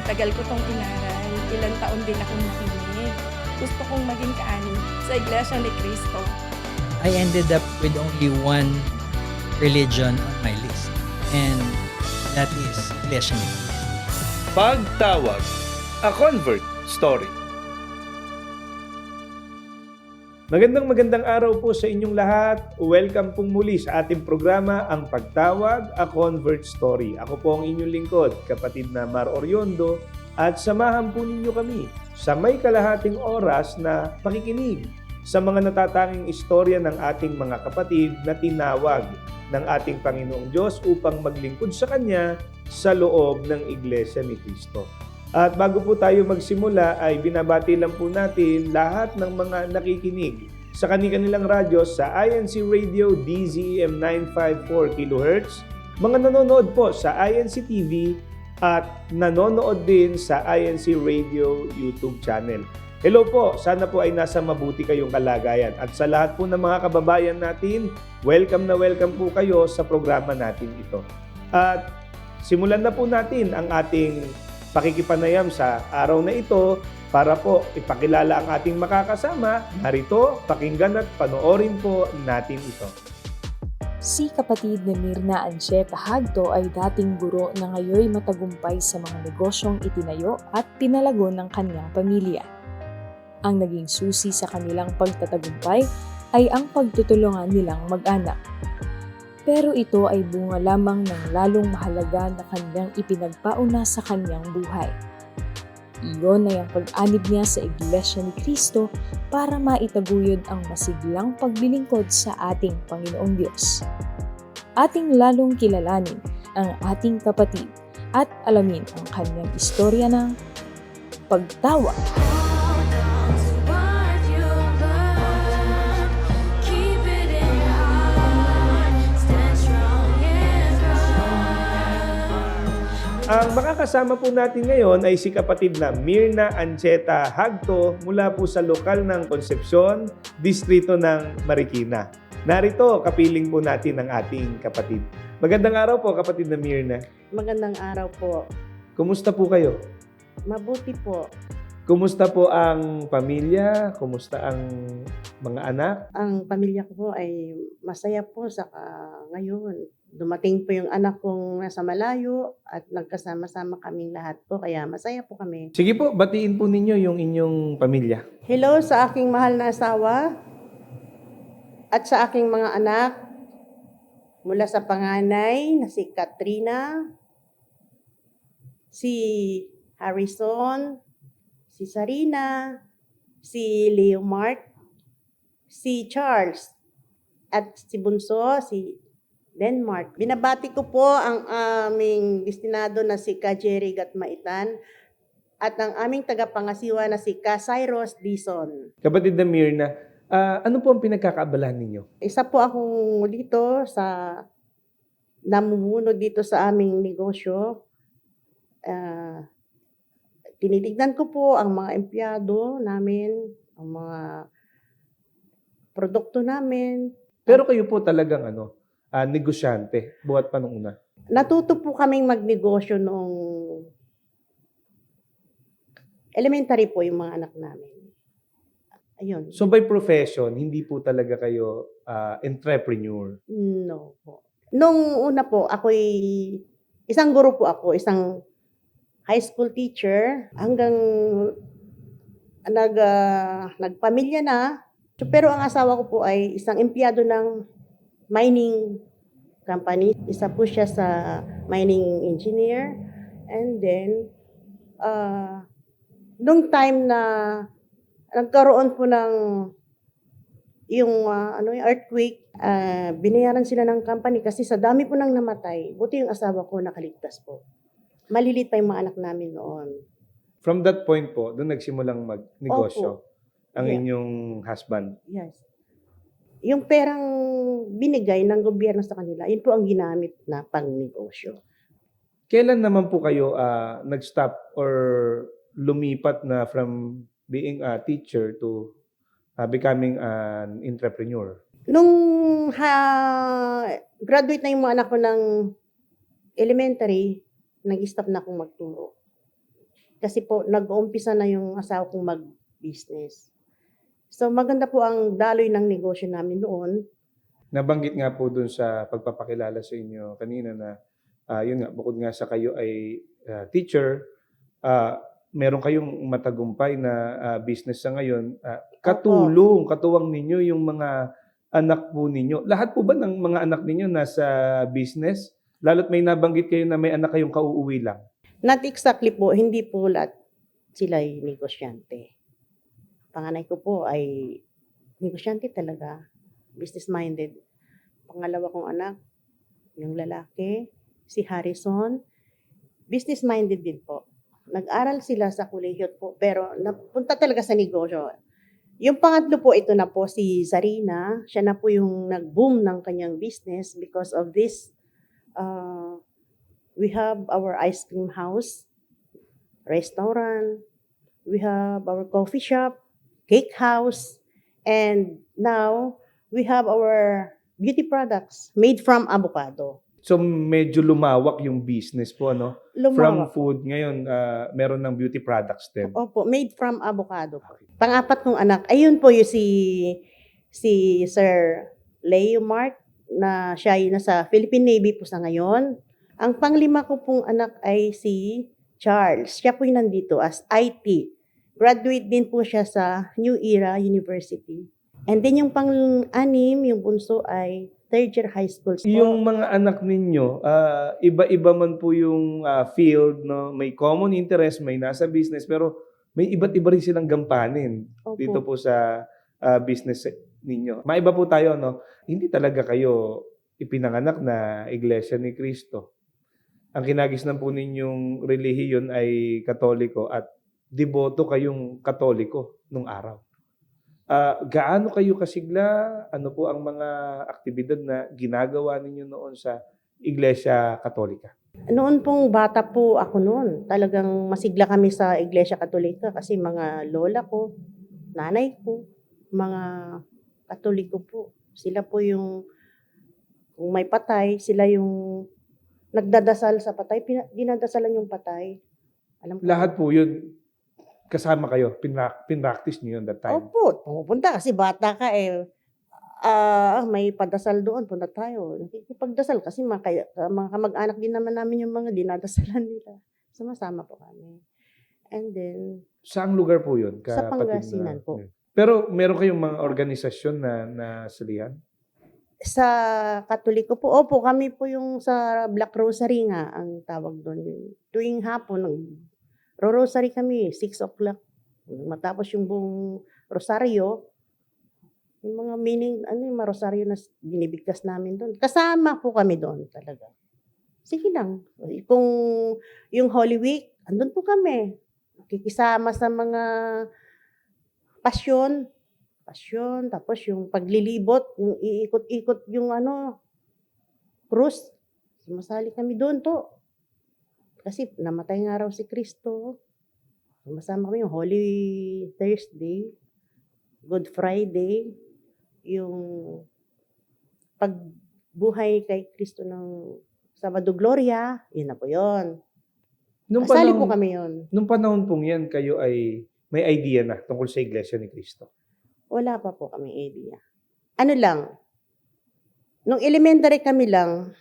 Matagal ko tong inaral. Ilang taon din akong nakinig. Gusto kong maging kaani sa Iglesia ni Cristo. I ended up with only one religion on my list. And that is Iglesia ni Cristo. Pagtawag, a convert story. Magandang magandang araw po sa inyong lahat. Welcome pong muli sa ating programa, Ang Pagtawag, A Convert Story. Ako po ang inyong lingkod, kapatid na Mar Oriondo, at samahan po ninyo kami sa may kalahating oras na pakikinig sa mga natatanging istorya ng ating mga kapatid na tinawag ng ating Panginoong Diyos upang maglingkod sa Kanya sa loob ng Iglesia ni Cristo. At bago po tayo magsimula ay binabati lang po natin lahat ng mga nakikinig sa kanilang radyo sa INC Radio DZEM 954 kHz, mga nanonood po sa INC TV at nanonood din sa INC Radio YouTube channel. Hello po, sana po ay nasa mabuti kayong kalagayan. At sa lahat po ng mga kababayan natin, welcome na welcome po kayo sa programa natin ito. At simulan na po natin ang ating pakikipanayam sa araw na ito para po ipakilala ang ating makakasama. Narito, pakinggan at panoorin po natin ito. Si kapatid na Mirna Ancheta Hagto ay dating guro na ngayoy matagumpay sa mga negosyong itinayo at pinalago ng kanyang pamilya. Ang naging susi sa kanilang pagtatagumpay ay ang pagtutulungan nilang mag-anak. Pero ito ay bunga lamang ng lalong mahalaga na kanyang ipinagpauna sa kanyang buhay. Iyon ay ang pag-anib niya sa Iglesia ni Cristo para maitaguyod ang masiglang paglilingkod sa ating Panginoong Diyos. Ating lalong kilalanin ang ating kapatid at alamin ang kanyang istorya ng pagtawa. Ang makakasama po natin ngayon ay si kapatid na Mirna Ancheta Hagto mula po sa lokal ng Concepcion, distrito ng Marikina. Narito, kapiling po natin ang ating kapatid. Magandang araw po, kapatid na Mirna. Magandang araw po. Kumusta po kayo? Mabuti po. Kumusta po ang pamilya? Kumusta ang mga anak? Ang pamilya ko po ay masaya po sa ngayon. Dumating po yung anak kong nasa malayo at nagkasama-sama kaming lahat po. Kaya masaya po kami. Sige po, batiin po ninyo yung inyong pamilya. Hello sa aking mahal na asawa at sa aking mga anak. Mula sa panganay na si Katrina, si Harrison, si Sarina, si Leo Mark, si Charles, at si Bunso, si Denmark. Binabati ko po ang aming destinado na si Ka Jerry Gatmaitan at ang aming tagapangasiwa na si Ka Cyrus Dison. Kapatid na Mirna, ah, ano po ang pinagkakaabalahan ninyo? Isa po akong dito sa namumuno dito sa aming negosyo. Ah, tinitignan ko po ang mga empleyado namin, ang mga produkto namin. Pero kayo po talagang ano, ah, negosyante, buhat pa nung una. Natuto po kaming magnegosyo noong elementary po yung mga anak namin. Ayun. So by profession, hindi po talaga kayo ah, entrepreneur. No po. Nung una po, ako'y isang guro po ako, isang high school teacher hanggang nag ah, nagpamilya na. So, pero ang asawa ko po ay isang empleyado ng mining company. Isa po siya sa mining engineer. And then, uh, nung time na nagkaroon po ng yung ah, ano yung earthquake, ah, binayaran sila ng company kasi sa dami po nang namatay. Buti yung asawa ko nakaligtas po. Malilit pa yung mga anak namin noon. From that point po, doon nagsimulang magnegosyo ang Yeah. inyong husband. Yes. Yung perang binigay ng gobyerno sa kanila, yun po ang ginamit na pangnegosyo. Kailan naman po kayo ah, nag-stop or lumipat na from being a teacher to ah, becoming an entrepreneur? Nung ha, graduate na yung mga anak ko ng elementary, nag-stop na akong magturo. Kasi po, nag-uumpisa na yung asawa kong mag-business. So, maganda po ang daloy ng negosyo namin noon. Nabanggit nga po dun sa pagpapakilala sa inyo kanina na ah, yun nga, bukod nga sa kayo ay ah, teacher, ah, meron kayong matagumpay na ah, business sa ngayon. Ah, katulong, katuwang ninyo yung mga anak po ninyo. Lahat po ba ng mga anak ninyo nasa business? Lalo't may nabanggit kayo na may anak kayong kauuwi lang. Not exactly po, hindi po lahat sila ay negosyante. Panganay ko po ay negosyante talaga, business-minded. Pangalawa kong anak, yung lalaki, si Harrison, business-minded din po. Nag-aral sila sa kolehiyo po, pero napunta talaga sa negosyo. Yung pangatlo po, ito na po si Zarina. Siya na po yung nag-boom ng kanyang business because of this uh, we have our ice cream house, restaurant, we have our coffee shop, cake house, and now we have our beauty products made from avocado. So medyo lumawak yung business po, no? From Lumawak. food, ngayon ah, meron ng beauty products din. Opo, made from avocado. Pangapat kong anak, ayun po yung si si Sir Leo Mark na siya ay nasa Philippine Navy po sa ngayon. Ang panglima ko pong anak ay si Charles. Siya po yung nandito as IT. Graduate din po siya sa New Era University. And then yung pang-anim, yung bunso ay third year high school. po. Yung mga anak ninyo, ah, iba-iba man po yung ah, field, no? May common interest, may nasa business, pero may iba't iba rin silang gampanin Opo. dito po sa ah, business ninyo. Maiba po tayo, no? Hindi talaga kayo ipinanganak na iglesia ni Kristo. Ang kinagisnan po ninyong relihiyon ay katoliko at deboto kayong katoliko nung araw. Ah, gaano kayo kasigla? Ano po ang mga aktibidad na ginagawa ninyo noon sa Iglesia Katolika? Noon pong bata po ako noon, talagang masigla kami sa Iglesia Katolika kasi mga lola ko, nanay ko, mga Katoliko po. Sila po yung, kung may patay, sila yung nagdadasal sa patay, dinadasalan yung patay. Alam ko. Lahat po yun, kasama kayo, pinra- pinractice nyo yun that time. Opo, pumupunta kasi bata ka eh. Ah, may padasal doon, punta tayo. Nakikipagdasal kasi mga, kaya, mga kamag-anak din naman namin yung mga dinadasalan nila. Sumasama po kami. And then, Saang lugar po yun? Sa kapatid Pangasinan po. Pero meron kayong mga organisasyon na nasalihan? sa Katoliko po, opo, kami po yung sa Black Rosary nga, ang tawag doon. Tuwing hapon, ro-rosary kami, 6 o'clock. Matapos yung buong rosaryo, yung mga meaning, ano yung mga rosaryo na binibigkas namin doon. Kasama po kami doon talaga. Sige lang. Kung yung Holy Week, andun po kami. Kikisama sa mga pasyon, pasyon, tapos yung paglilibot, yung iikot-ikot yung ano, krus. Sumasali kami doon to. Kasi namatay nga raw si Kristo. Sumasama kami yung Holy Thursday, Good Friday, yung pagbuhay kay Kristo ng Sabado Gloria, yun na po yun. Nung Kasali panahon, po kami yun. nung panahon pong yan, kayo ay may idea na tungkol sa Iglesia ni Cristo. Wala pa po kami idea. Ano lang, nung elementary kami lang,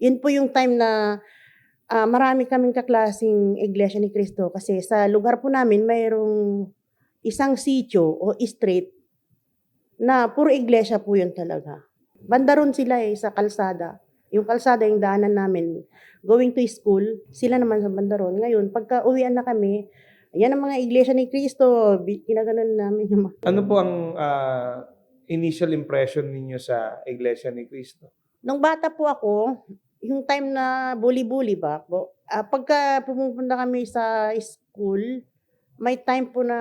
yun po yung time na ah, marami kaming kaklasing Iglesia ni Cristo kasi sa lugar po namin mayroong isang sitio o street na puro iglesia po yun talaga. Banda ron sila eh, sa kalsada. Yung kalsada, yung daanan namin, going to school, sila naman sa banda ron. Ngayon, pagka uwian na kami, yan ang mga iglesia ni Cristo, kinaganon namin yung mga Ano po ang ah, initial impression ninyo sa Iglesia ni Cristo? Nung bata po ako, yung time na bully-bully ba po, ah, pagka pumupunta kami sa school, may time po na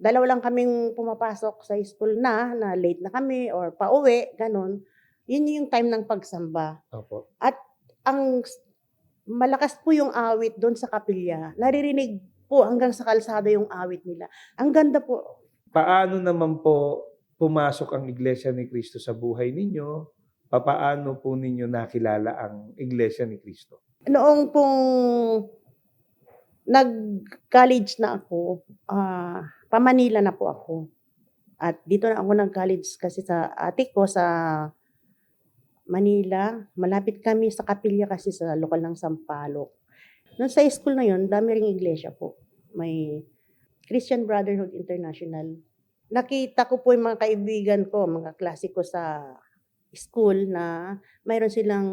dalawa lang kaming pumapasok sa school na, na late na kami or pauwi, ganun. Yun yung time ng pagsamba. Opo. Ang s- malakas po yung awit doon sa kapilya. Naririnig po hanggang sa kalsada yung awit nila. Ang ganda po. Paano naman po pumasok ang Iglesia ni Cristo sa buhay ninyo? Papaano po ninyo nakilala ang Iglesia ni Cristo? Noong pong nag-college na ako, ah, pa-Manila na po ako. At dito na ako nag-college kasi sa ate ko sa Manila. Malapit kami sa kapilya kasi sa lokal ng Sampaloc. Noon sa school na yon, dami ring iglesia po. May Christian Brotherhood International. Nakita ko po yung mga kaibigan ko, mga klase ko sa school na mayroon silang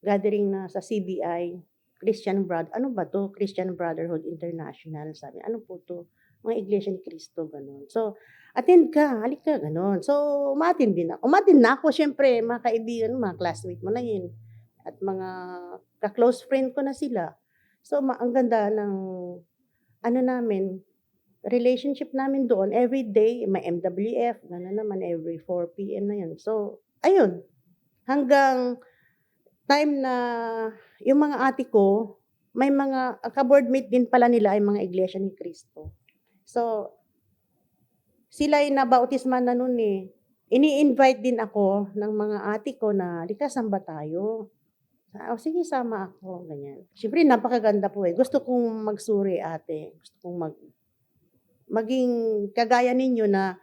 gathering na sa CBI, Christian Brother, ano ba to? Christian Brotherhood International. Sabi, ano po to? Mga Iglesia ni Cristo, ganun. So, attend ka, halik ka, ganun. So, umatin din ako. Umatin na ako, syempre, mga kaibigan, mga classmate mo na yun. At mga ka-close friend ko na sila. So, ma- ang ganda ng, ano namin, relationship namin doon. Every day, may MWF, gano'n naman, every 4 p.m. na yun. So, ayun. Hanggang time na yung mga ate ko, may mga ka-board mate din pala nila ay mga iglesia ni Cristo. So, sila ay nabautisman na nun eh. Ini-invite din ako ng mga ate ko na, lika, samba tayo. Ah, O sige, sama ako. Ganyan. Siyempre, napakaganda po eh. Gusto kong magsuri, ate. Gusto kong mag, maging kagaya ninyo na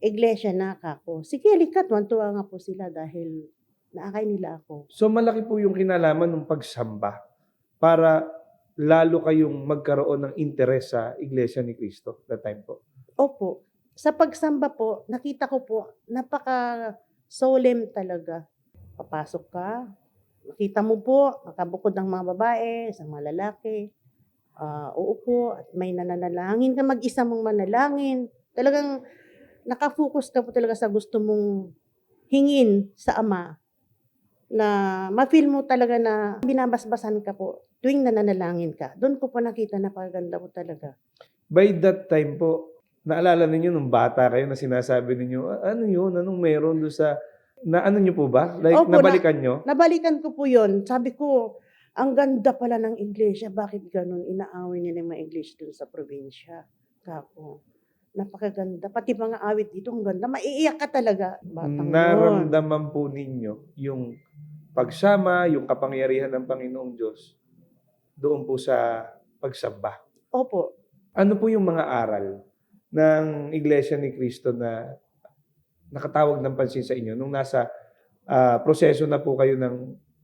iglesia na ako. Sige, likat. Tuwan-tuwa nga po sila dahil naakay nila ako. So malaki po yung kinalaman ng pagsamba para lalo kayong magkaroon ng interes sa Iglesia ni Cristo that time po. Opo. Sa pagsamba po, nakita ko po, napaka solemn talaga. Papasok ka, nakita mo po, nakabukod ng mga babae, sa mga lalaki, ah, uupo, at may nananalangin ka, mag-isa mong manalangin. Talagang nakafocus ka po talaga sa gusto mong hingin sa Ama na ma-feel mo talaga na binabasbasan ka po tuwing nananalangin ka. Doon ko po nakita na paganda po talaga. By that time po, naalala ninyo nung bata kayo na sinasabi ninyo, "Ah, ano yun? Anong meron doon sa... Na ano nyo po ba? Like, Opo, nabalikan nyo? Nabalikan ko po yon. Sabi ko, ang ganda pala ng iglesia. Bakit ganun? Inaaway nila yung mga iglesia dun sa probinsya. Kako. Napakaganda. Pati mga awit dito, ang ganda. Maiiyak ka talaga. Batang. Naramdaman po ninyo yung pagsama, yung kapangyarihan ng Panginoong Diyos doon po sa pagsamba. Opo. Ano po yung mga aral ng Iglesia ni Cristo na nakatawag ng pansin sa inyo nung nasa ah, proseso na po kayo ng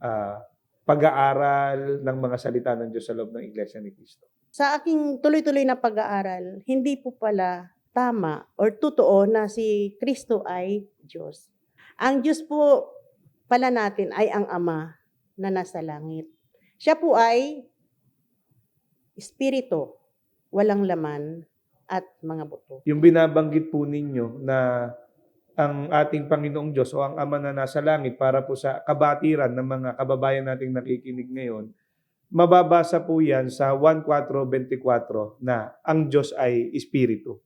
ah, pag-aaral ng mga salita ng Diyos sa loob ng Iglesia ni Cristo? Sa aking tuloy-tuloy na pag-aaral, hindi po pala tama or totoo na si Kristo ay Diyos. Ang Diyos po pala natin ay ang Ama na nasa langit. Siya po ay Espiritu, walang laman at mga buto. Yung binabanggit po ninyo na ang ating Panginoong Diyos o ang Ama na nasa langit para po sa kabatiran ng mga kababayan nating nakikinig ngayon, mababasa po yan sa 1.4.24 na ang Diyos ay Espiritu.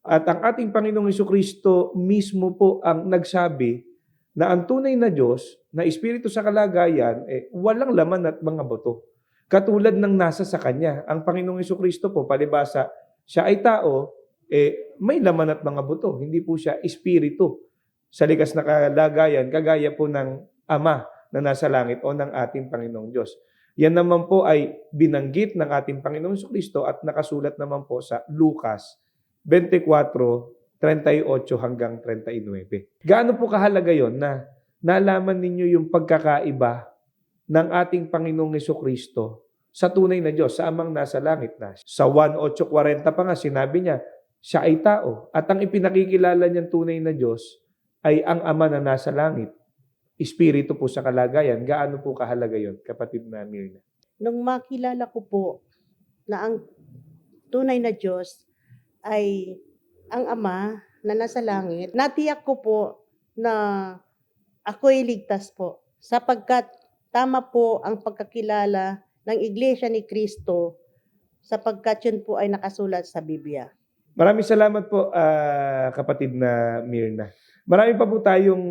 At ang ating Panginoong Kristo mismo po ang nagsabi na ang tunay na Diyos, na Espiritu sa kalagayan, eh, walang laman at mga buto. Katulad ng nasa sa Kanya. Ang Panginoong Kristo po, palibasa, siya ay tao, eh, may laman at mga buto. Hindi po siya espiritu sa likas na kalagayan, kagaya po ng Ama na nasa langit o ng ating Panginoong Diyos. Yan naman po ay binanggit ng ating Panginoong Kristo at nakasulat naman po sa Lucas 24, 38 hanggang 39. Gaano po kahalaga yon na nalaman ninyo yung pagkakaiba ng ating Panginoong Kristo sa tunay na Diyos, sa amang nasa langit na. Sa 1.8.40 pa nga, sinabi niya, siya ay tao. At ang ipinakikilala niyang tunay na Diyos ay ang Ama na nasa langit. Espiritu po sa kalagayan. Gaano po kahalaga yon kapatid na Mirna? Nung makilala ko po na ang tunay na Diyos ay ang Ama na nasa langit, natiyak ko po na ako'y ligtas po sapagkat tama po ang pagkakilala ng Iglesia ni Kristo sapagkat yun po ay nakasulat sa Biblia. Maraming salamat po, ah, kapatid na Mirna. Marami pa po tayong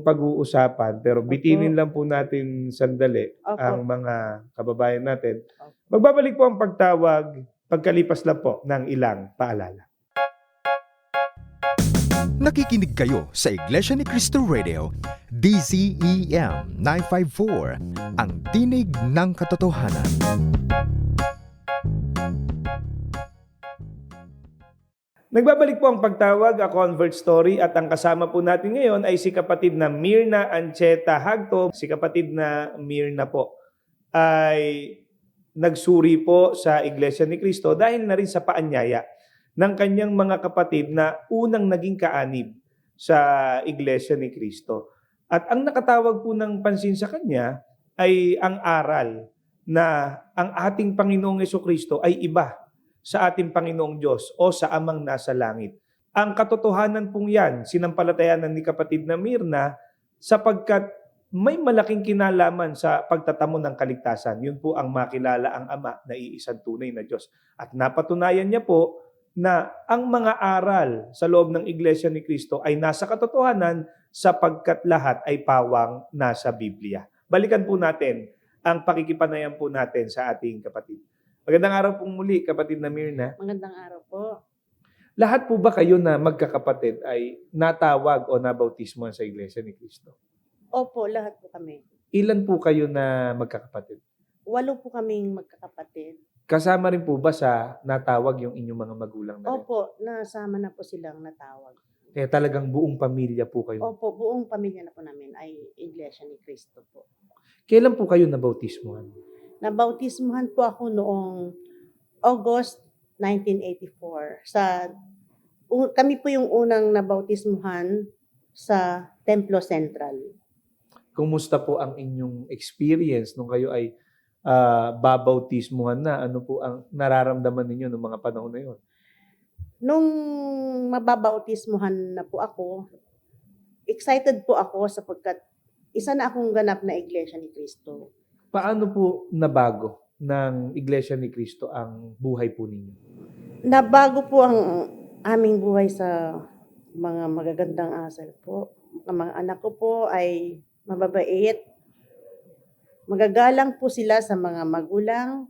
pag-uusapan, pero bitinin lang po natin sandali Opo. ang mga kababayan natin. Opo. Magbabalik po ang pagtawag pagkalipas lang po ng ilang paalala. Nakikinig kayo sa Iglesia ni Cristo Radio, DCEM 954, ang tinig ng katotohanan. Nagbabalik po ang pagtawag, a convert story at ang kasama po natin ngayon ay si kapatid na Mirna Ancheta Hagto. Si kapatid na Mirna po ay nagsuri po sa Iglesia ni Cristo dahil na rin sa paanyaya ng kanyang mga kapatid na unang naging kaanib sa Iglesia ni Cristo. At ang nakatawag po ng pansin sa kanya ay ang aral na ang ating Panginoong Yeso Kristo ay iba sa ating Panginoong Diyos o sa Amang nasa langit. Ang katotohanan pong yan, sinampalatayanan ni kapatid na Mirna sapagkat may malaking kinalaman sa pagtatamo ng kaligtasan. Yun po ang makilala ang Ama na iisang tunay na Diyos. At napatunayan niya po na ang mga aral sa loob ng Iglesia ni Kristo ay nasa katotohanan sapagkat lahat ay pawang nasa Biblia. Balikan po natin ang pakikipanayan po natin sa ating kapatid. Magandang araw pong muli, kapatid na Mirna. Magandang araw po. Lahat po ba kayo na magkakapatid ay natawag o nabautismo sa Iglesia ni Kristo? Opo, lahat po kami. Ilan po kayo na magkakapatid? Walo po kaming magkakapatid. Kasama rin po ba sa natawag yung inyong mga magulang na rin? Opo, nasama na po silang natawag. Kaya talagang buong pamilya po kayo. Opo, buong pamilya na po namin ay Iglesia ni Cristo po. Kailan po kayo nabautismohan? Nabautismuhan po ako noong August 1984. Sa u- kami po yung unang nabautismuhan sa Templo Central. Kumusta po ang inyong experience nung kayo ay ah, babautismuhan na? Ano po ang nararamdaman ninyo noong mga panahon na yun? Nung mababautismuhan na po ako, excited po ako sapagkat isa na akong ganap na Iglesia ni Cristo. Paano po nabago ng Iglesia ni Cristo ang buhay po ninyo? Nabago po ang aming buhay sa mga magagandang asal po. Ang mga anak ko po ay mababait. Magagalang po sila sa mga magulang,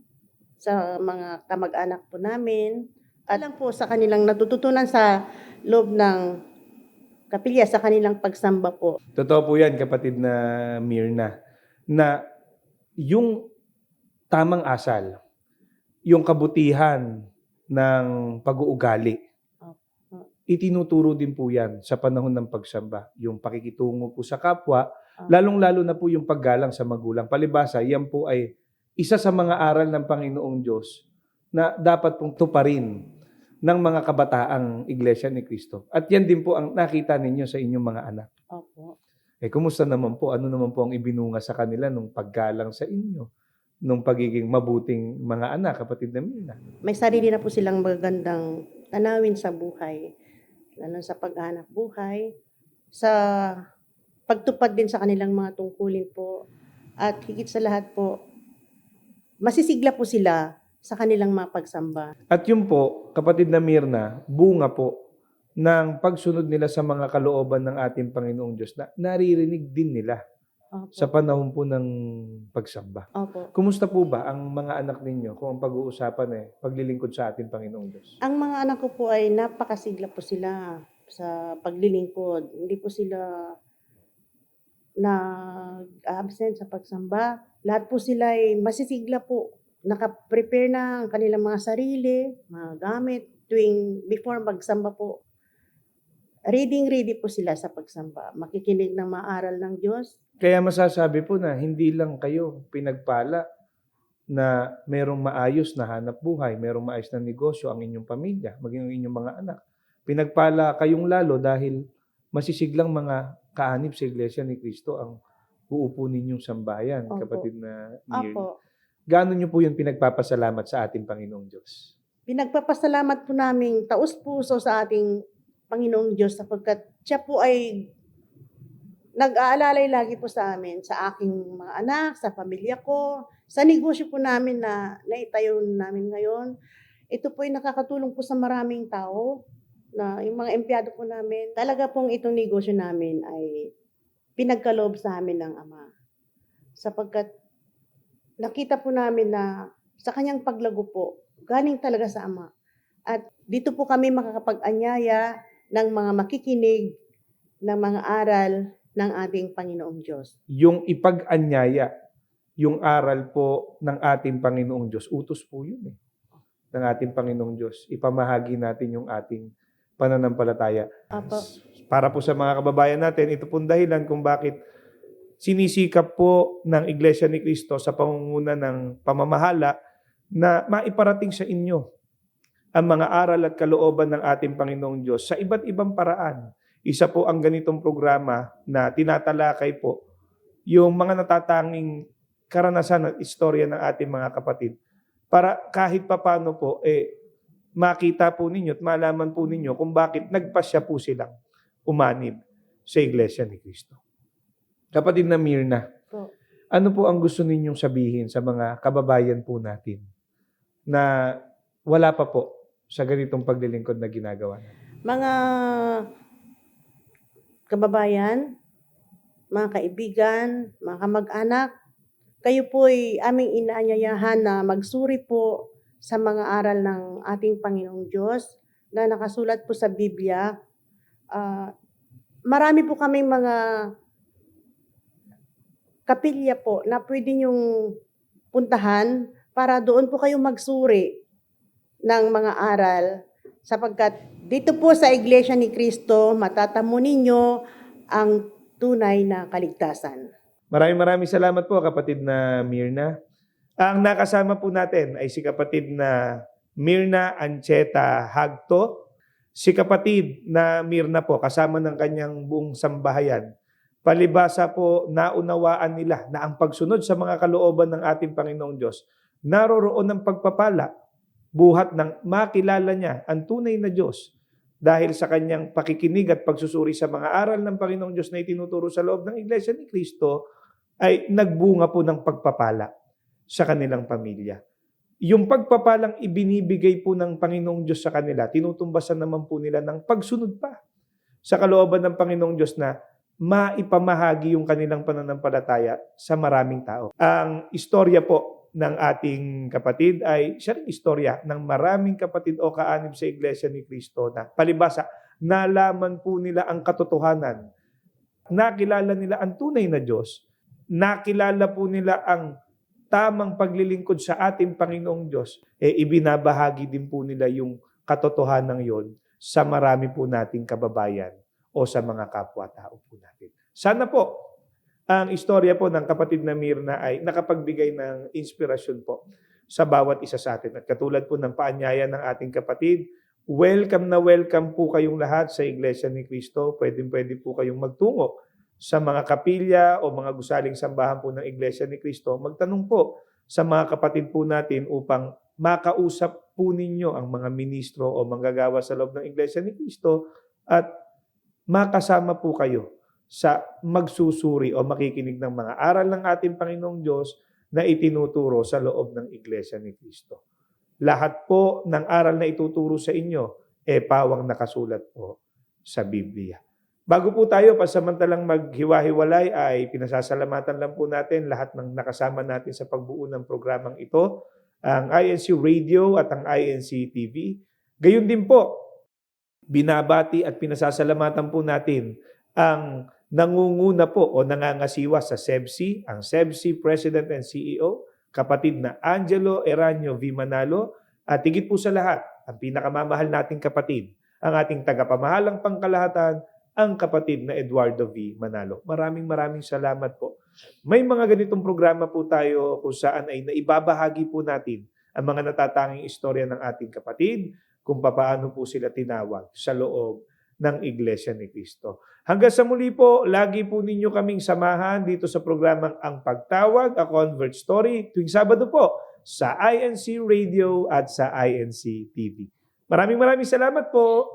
sa mga kamag-anak po namin. Alam po sa kanilang natututunan sa loob ng kapilya, sa kanilang pagsamba po. Totoo po yan, kapatid na Mirna, na yung tamang asal, yung kabutihan ng pag-uugali. Itinuturo din po yan sa panahon ng pagsamba. Yung pakikitungo po sa kapwa, Opo. lalong-lalo na po yung paggalang sa magulang. Palibasa, yan po ay isa sa mga aral ng Panginoong Diyos na dapat pong tuparin ng mga kabataang Iglesia ni Cristo. At yan din po ang nakita ninyo sa inyong mga anak. Opo. Eh, kumusta naman po? Ano naman po ang ibinunga sa kanila nung paggalang sa inyo? Nung pagiging mabuting mga anak, kapatid na Mina? may sarili na po silang magagandang tanawin sa buhay, lalo sa paghanap buhay, sa pagtupad din sa kanilang mga tungkulin po, at higit sa lahat po, masisigla po sila sa kanilang mga pagsamba. At yun po, kapatid na Mirna, bunga po ng pagsunod nila sa mga kalooban ng ating Panginoong Diyos na naririnig din nila Opo. sa panahon po ng pagsamba. Opo. Kumusta po ba ang mga anak ninyo kung ang pag-uusapan eh, paglilingkod sa ating Panginoong Diyos? Ang mga anak ko po ay napakasigla po sila sa paglilingkod. Hindi po sila nag-absent sa pagsamba. Lahat po sila ay masisigla po. Nakaprepare na ang kanilang mga sarili, mga gamit, tuwing before magsamba po. Reading ready po sila sa pagsamba. Makikinig ng mga aral ng Diyos. Kaya masasabi po na hindi lang kayo pinagpala na merong maayos na hanap buhay, merong maayos na negosyo ang inyong pamilya, maging ang inyong mga anak. Pinagpala kayong lalo dahil masisiglang mga kaanib sa Iglesia ni Kristo ang uupo ninyong sambayan, Opo. kapatid na. Apo, Gaano nyo po yung pinagpapasalamat sa ating Panginoong Diyos? pinagpapasalamat po namin taus puso sa ating Panginoong Diyos sapagkat siya po ay nag-aalalay lagi po sa amin, sa aking mga anak, sa pamilya ko, sa negosyo po namin na naitayo namin ngayon. Ito po ay nakakatulong po sa maraming tao na yung mga empleyado po namin. Talaga pong itong negosyo namin ay pinagkaloob sa amin ng Ama. Sapagkat nakita po namin na sa kanyang paglago po, galing talaga sa Ama. At dito po kami makakapag-anyaya ng mga makikinig ng mga aral ng ating Panginoong Diyos. Yung ipag-anyaya, yung aral po ng ating Panginoong Diyos, utos po yun eh, ng ating Panginoong Diyos. Ipamahagi natin yung ating pananampalataya. Apo. Para po sa mga kababayan natin, ito pong dahilan kung bakit sinisikap po ng Iglesia ni Cristo sa pangunguna ng pamamahala na maiparating sa inyo ang mga aral at kalooban ng ating Panginoong Diyos sa iba't ibang paraan. Isa po ang ganitong programa na tinatalakay po yung mga natatanging karanasan at istorya ng ating mga kapatid para kahit papano po eh makita po ninyo at malaman po ninyo kung bakit nagpasya po silang umanib sa Iglesia ni Cristo. Kapatid na Mirna, Po. ano po ang gusto ninyong sabihin sa mga kababayan po natin na wala pa po sa ganitong paglilingkod na ginagawa natin? Mga kababayan, mga kaibigan, mga kamag-anak, kayo po'y aming inaanyayahan na magsuri po sa mga aral ng ating Panginoong Diyos na nakasulat po sa Biblia. Ah, marami po kaming mga kapilya po na pwede niyong puntahan para doon po kayo magsuri ng mga aral sapagkat dito po sa Iglesia ni Cristo matatamo ninyo ang tunay na kaligtasan. Maraming maraming salamat po kapatid na Mirna. Ang nakasama po natin ay si kapatid na Mirna Ancheta Hagto. Si kapatid na Mirna po kasama ng kanyang buong sambahayan. Palibasa po naunawaan nila na ang pagsunod sa mga kalooban ng ating Panginoong Diyos naroroon ng pagpapala buhat ng makilala niya ang tunay na Diyos dahil sa kanyang pakikinig at pagsusuri sa mga aral ng Panginoong Diyos na itinuturo sa loob ng Iglesia ni Cristo ay nagbunga po ng pagpapala sa kanilang pamilya. Yung pagpapalang ibinibigay po ng Panginoong Diyos sa kanila, tinutumbasan naman po nila ng pagsunod pa sa kalooban ng Panginoong Diyos na maipamahagi yung kanilang pananampalataya sa maraming tao. Ang istorya po ng ating kapatid ay siya rin istorya ng maraming kapatid o kaanib sa Iglesia ni Cristo na palibasa, nalaman po nila ang katotohanan. Nakilala nila ang tunay na Diyos. Nakilala po nila ang tamang paglilingkod sa ating Panginoong Diyos. Eh, ibinabahagi din po nila yung katotohanan yon sa marami po nating kababayan o sa mga kapwa-tao po natin. Sana po ang istorya po ng kapatid na Mirna ay nakapagbigay ng inspirasyon po sa bawat isa sa atin. At katulad po ng paanyaya ng ating kapatid, welcome na welcome po kayong lahat sa Iglesia ni Cristo. Pwede pwede po kayong magtungo sa mga kapilya o mga gusaling sambahan po ng Iglesia ni Cristo. Magtanong po sa mga kapatid po natin upang makausap po ninyo ang mga ministro o manggagawa sa loob ng Iglesia ni Cristo at makasama po kayo sa magsusuri o makikinig ng mga aral ng ating Panginoong Diyos na itinuturo sa loob ng Iglesia ni Cristo. Lahat po ng aral na ituturo sa inyo, e pawang nakasulat po sa Biblia. Bago po tayo pasamantalang maghiwa-hiwalay ay pinasasalamatan lang po natin lahat ng nakasama natin sa pagbuo ng programang ito, ang INC Radio at ang INC TV. Gayun din po, binabati at pinasasalamatan po natin ang nangunguna po o nangangasiwa sa SEBSI, ang SEBSI President and CEO, kapatid na Angelo Eranio V. Manalo, at higit po sa lahat, ang pinakamamahal nating kapatid, ang ating tagapamahalang pangkalahatan, ang kapatid na Eduardo V. Manalo. Maraming maraming salamat po. May mga ganitong programa po tayo kung saan ay naibabahagi po natin ang mga natatanging istorya ng ating kapatid, kung paano po sila tinawag sa loob ng Iglesia ni Cristo. Hanggang sa muli po, lagi po ninyo kaming samahan dito sa programang Ang Pagtawag, A Convert Story, tuwing Sabado po sa INC Radio at sa INC TV. Maraming maraming salamat po.